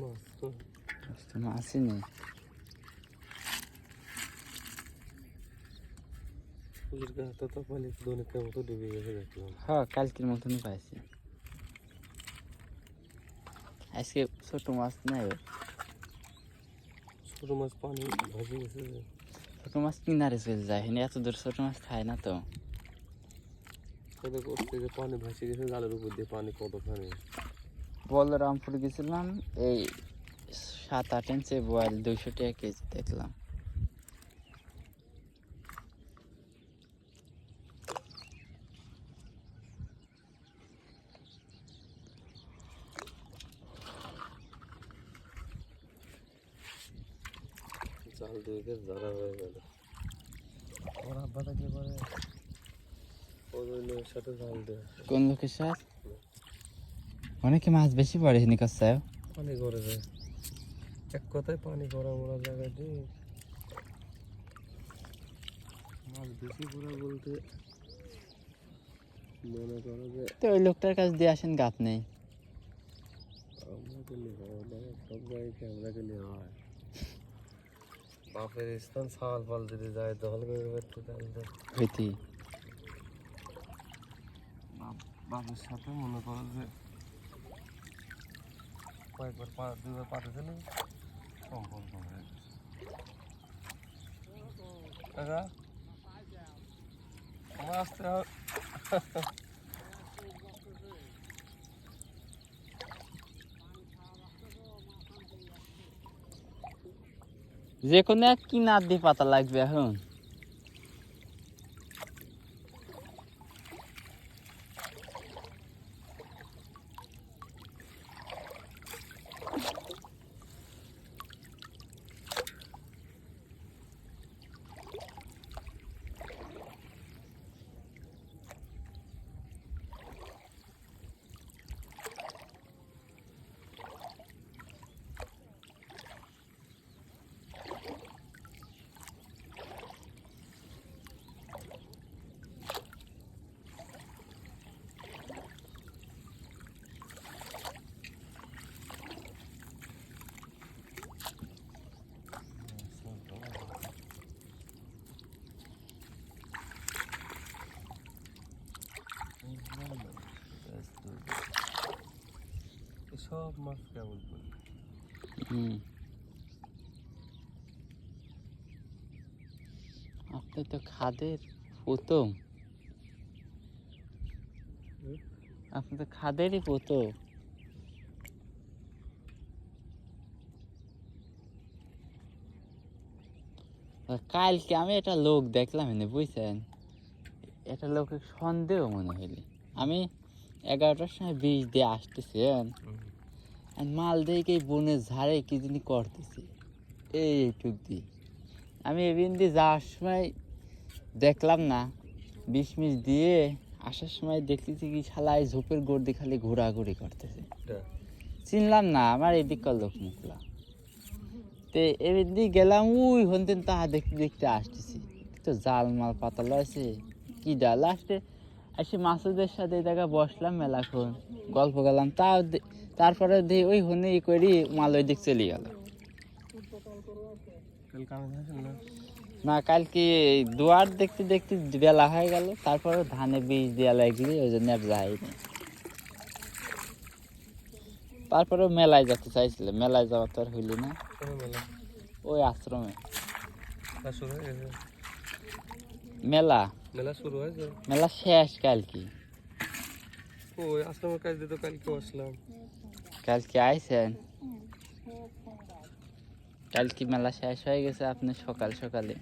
মাছ তো মাছই নেই হ্যাঁ কালকের মতনই পাইছি আজকে ছোট মাছ নেই ছোট মাছ পানি ভাসে গেছে। ছোট মাছ কিনারে চলে যায় এখানে এত দূর ছোট মাছ খায় না তো করতে যে পানি ভাসে গেছে জালের উপর দিয়ে পানি কতখানি বলরামপুর গেছিলাম এই সাত আট ইঞ্চি বয়েল দুইশো টাকা কেজি দেখলাম। জাল দিয়ে গেছে জারা হয়ে গেল। সাথে জাল দেয়। কোন লোকের সাথে? অনেকে মাছ বেশি পড়ে এখানে কাছে পানি করে যায়। এক কথায় পানি করা মোড়া জায়গায় যে। মাছ বেশি পড়া বলতে মনে করো যে তো ওই লোকটার কাছে দিয়ে আসেন গাপ নেই। আমরা তো নেওয়া হয় না সব জায়গায় ক্যামেরাকে নেওয়া হয় বাপের স্থান সাল ফাল যদি যায় দখল করে একটু তাহলে হইতি বাপের সাথে মনে করো যে কয়েকবার পা দুবার পাঠাতে নেই। সম্পর্ক হয়ে। গেছে কাকা? আমার আসতে যে কোনো এক কিনার দিয়ে পাতা লাগবে এখন। সব মাছ কেমন করে? হুম। আপনি তো খাদের প্রথম? আপনি তো খাদেরই প্রথম কালকে আমি একটা লোক দেখলাম এনে বুঝছেন? এটা লোকের সন্দেহ মনে হইলে। আমি এগারোটার সময় বীজ দিয়ে আসতেছি হ্যাঁ? মাল দেখে বনের ঝাড়ে কি জানি করতেছি। এই এইটুক দিয়ে। আমি এবিন দিয়ে যাওয়ার সময় দেখলাম না। বিষ মিশ দিয়ে আসার সময় দেখতেছি কি শালায় ঝোপের গর্দি খালি ঘোরাঘুরি করতেছে। চিনলাম না আমার এদিককার লোক মুখলা। তে এবিন দিয়ে গেলাম উই হনতেন তাহা দেখতে দেখতে আসতেছি। তো জাল মাল পাতা লয়েছে কি ডাল লাস্টে এসে মাসুদের সাথে জায়গায় বসলাম মেলাক্ষণ গল্প গেলাম তাও তারপরে দিয়ে ওই হনে ই করি মাল ওই দিক চলে গেল। না? কালকে দুয়ার দেখতে দেখতে বেলা হয়ে গেল তারপরে ধানে বীজ দেওয়া লাগলি ওই জন্য আর যাইনি তারপরে মেলায় যেতে চাইছিল মেলায় যাওয়া তো আর হইলি না। ওই আশ্রমে। মেলা। মেলা শুরু হয়েছে মেলা শেষ কালকে। ওই আসলাম কাজ দিয়ে তো কালকে আসলাম। কালকে আইছেন? কালকে মেলা শেষ হয়ে গেছে আপনি সকাল সকালে।